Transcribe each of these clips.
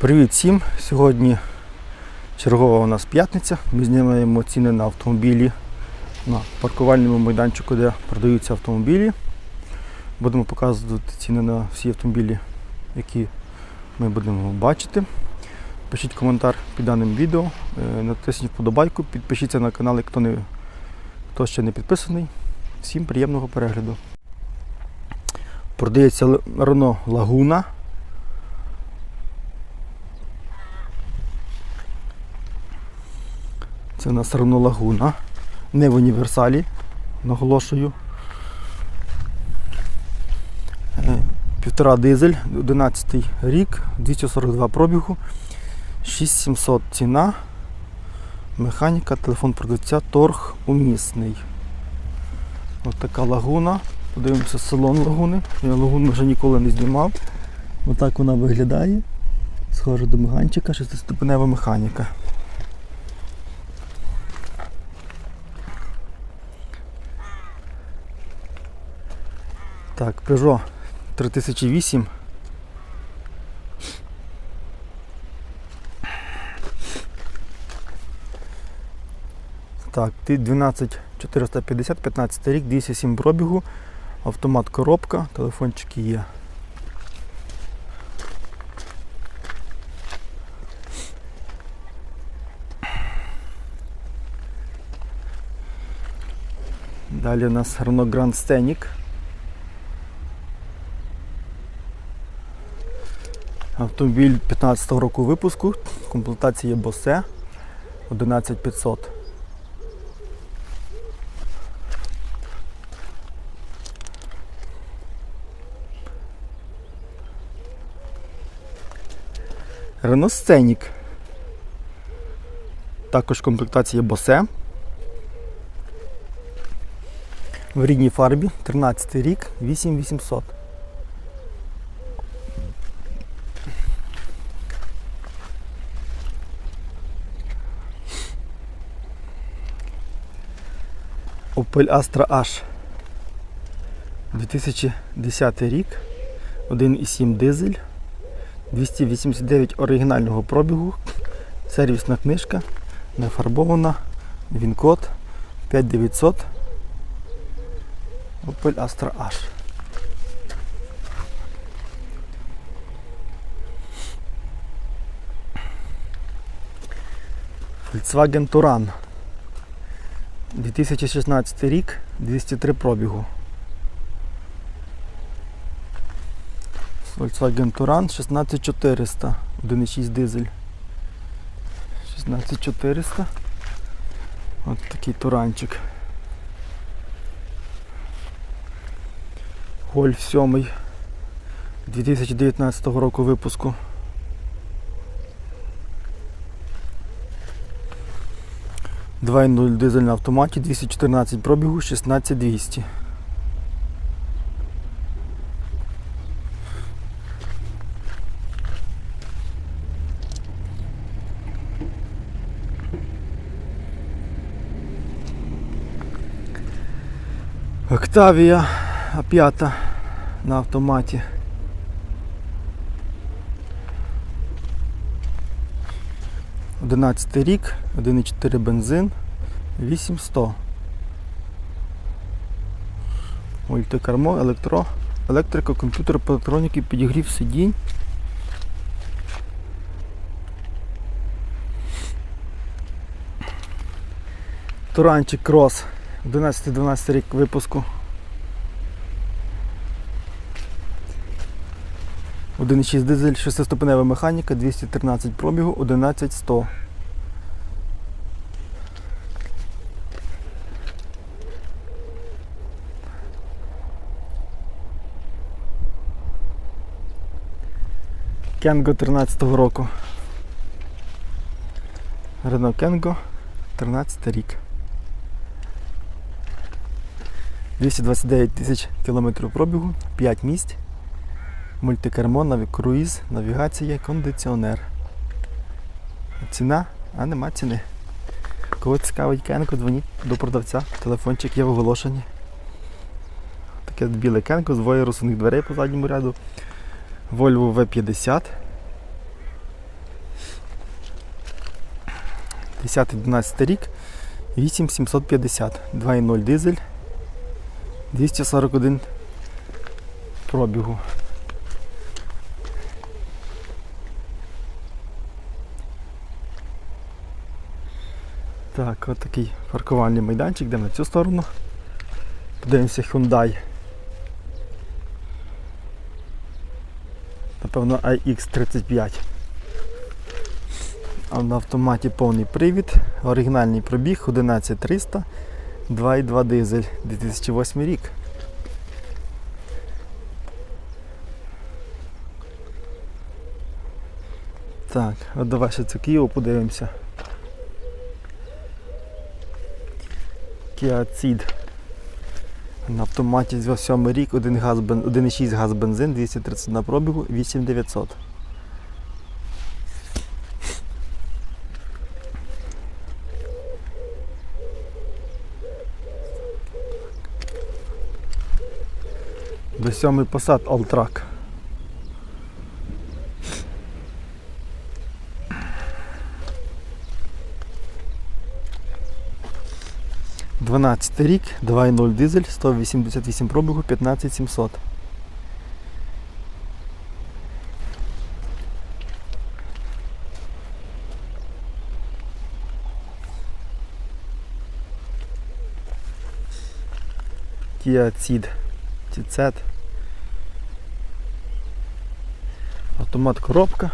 Привіт всім! Сьогодні чергова у нас п'ятниця. Ми знімаємо ціни на автомобілі на паркувальному майданчику, де продаються автомобілі. Будемо показувати ціни на всі автомобілі, які ми будемо бачити. Пишіть коментар під даним відео, е, натисніть вподобайку, підпишіться на канал, хто, не, хто ще не підписаний. Всім приємного перегляду. Продається Renault Laguna. Це у нас Renault Laguna. Не в універсалі, наголошую. Е, Півтора дизель, 11 рік, 242 пробігу, 6700 ціна, механіка, телефон продавця, торг умісний. Ось така лагуна. Подивимося салон лагуни. Я лагуну вже ніколи не знімав. Отак вона виглядає. Схожа до меганчика, шестиступенева механіка. Так, Peugeot 3008. Так, ти 12450, 15 рік, 207 пробігу, автомат коробка, телефончики є. Далі у нас Renault Grand Scenic. Автомобіль 15 року випуску, комплектація Bose 11500. Renault Scenic. Також комплектація Bose. В рідній фарбі 13 рік 8800. Opel Astra H 2010 рік, 1,7 дизель, 289 оригінального пробігу, сервісна книжка, не фарбована, він код 5900 Opel Astra H. Volkswagen Touran 2016 рік, 203 пробігу. Volkswagen Touran 16400, 1,6 дизель. 16400. От такий туранчик. Гольф 7 2019 року випуску. 2.0 дизель на автоматі, 214 пробігу, 16200. Октавія А5 на автоматі. Одинадцятий рік, 1,4 бензин, 8100. Мультикармо, електро, електрика, комп'ютер, по електроніки, підігрів сидінь. Туранчик крос, 11-12 рік випуску. 1,6 дизель, 6-ступенева механіка, 213 пробігу, 11100. Кенго 13-го року. Рено Кенго 13 рік. 229 тисяч кілометрів пробігу, 5 місць. Мультикермо, наві... круїз, навігація, кондиціонер. Ціна, а нема ціни. Кого цікавить кенко, дзвоніть до продавця. Телефончик є в оголошенні. Таке біле кенко двоє розсувних дверей по задньому ряду. Volvo V50. 10-12 рік, 8750, 2.0 дизель, 241 пробігу. Так, от такий паркувальний майданчик, йдемо на цю сторону. Подивимося Hyundai. Напевно iX35. А на автоматі повний привід, оригінальний пробіг 11300, 2.2 дизель, 2008 рік. Так, от давай ще цю Києву подивимося. Kia Ceed. На автоматі з 7 рік, 1 газ, бен- 1,6 газ бензин, 230 на пробігу, 8900. До 7 посад Alltrack. Дванадцятий рік, 2.0 дизель, 188 пробігу, 15700. Kia Ceed. TZ. Автомат коробка.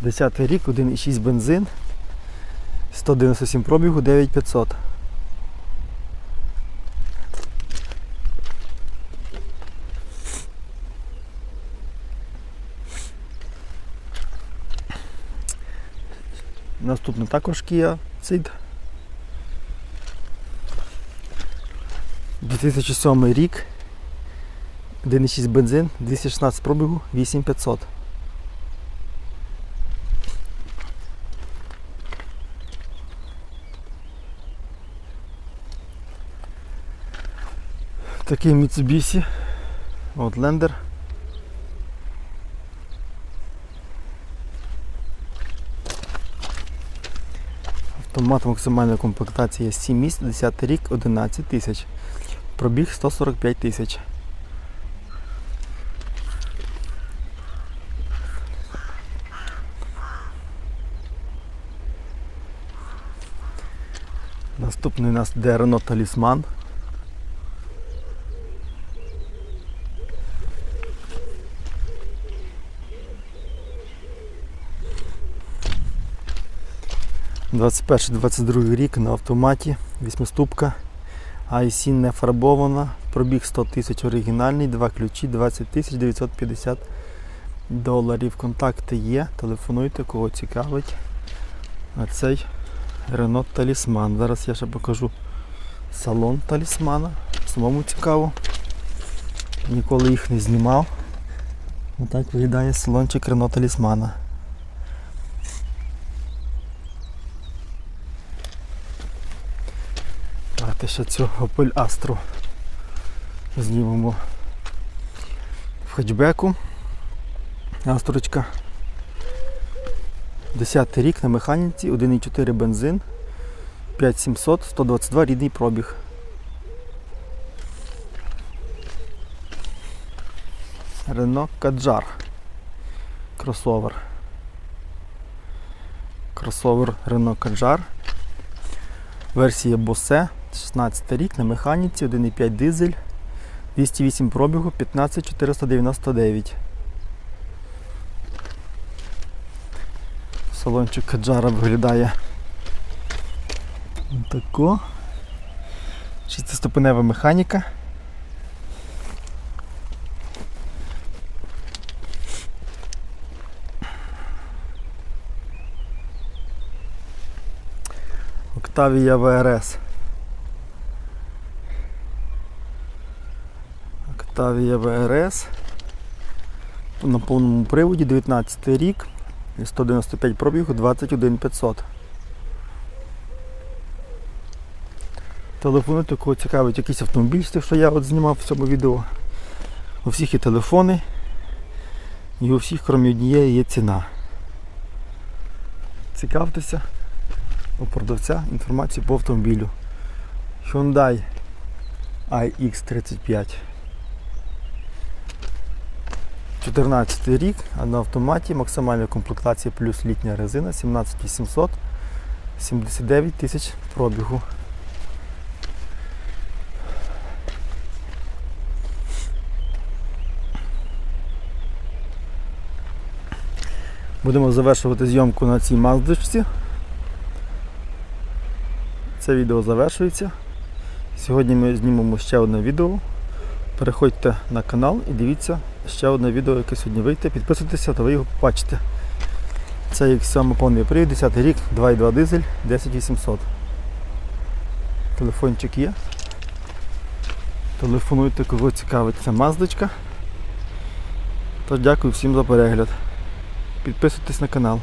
10 рік, 1,6 бензин. 197 пробігу, 9500. Наступна також Kia Ceed. 2007 рік. 1,6 бензин, 216 пробігу, 8500. Такий Mitsubishi Outlander. Автомат максимальної комплектації 7 місць, 10 рік, 11 тисяч. Пробіг 145 тисяч. Наступний у нас де Талісман. Двадцять перший, двадцять другий рік на автоматі, восьмиступка. IC не фарбована, пробіг 100 тисяч оригінальний, два ключі, 20 тисяч 950 доларів. Контакти є, телефонуйте, кого цікавить. А цей Renault Талісман. Зараз я ще покажу салон талісмана. Самому цікаво. Ніколи їх не знімав. Отак виглядає салончик Renault Талісмана. Ще цю Opel Astra знімемо в хетчбеку. Астрочка. 10 рік на механіці, 1,4 бензин, 5700, 122 рідний пробіг. Renault Kadjar. Кросовер. Кросовер Renault Kadjar. Версія Bose, 16 рік на механіці, 1,5 дизель, 208 пробігу, 15499. Салончик Каджара виглядає тако. Шестиступенева механіка. Octavia VRS. Octavia VRS. На повному приводі 19 рік. І 195 пробігу 21500. Телефонуйте, кого цікавить якийсь автомобіль, з тих, що я от знімав в цьому відео. У всіх є телефони. І у всіх, крім однієї, є ціна. Цікавтеся. у продавця інформацію по автомобілю. Hyundai iX35. 14 рік, на автоматі максимальна комплектація плюс літня резина 17800, 79 тисяч пробігу. Будемо завершувати зйомку на цій маздочці. Це відео завершується. Сьогодні ми знімемо ще одне відео. Переходьте на канал і дивіться ще одне відео, яке сьогодні вийде. Підписуйтеся, то ви його побачите. Це як 7 повний привід, 10 рік, 2.2 дизель, 10800. Телефончик є. Телефонуйте, кого цікавить ця маздочка. Тож дякую всім за перегляд. Підписуйтесь на канал.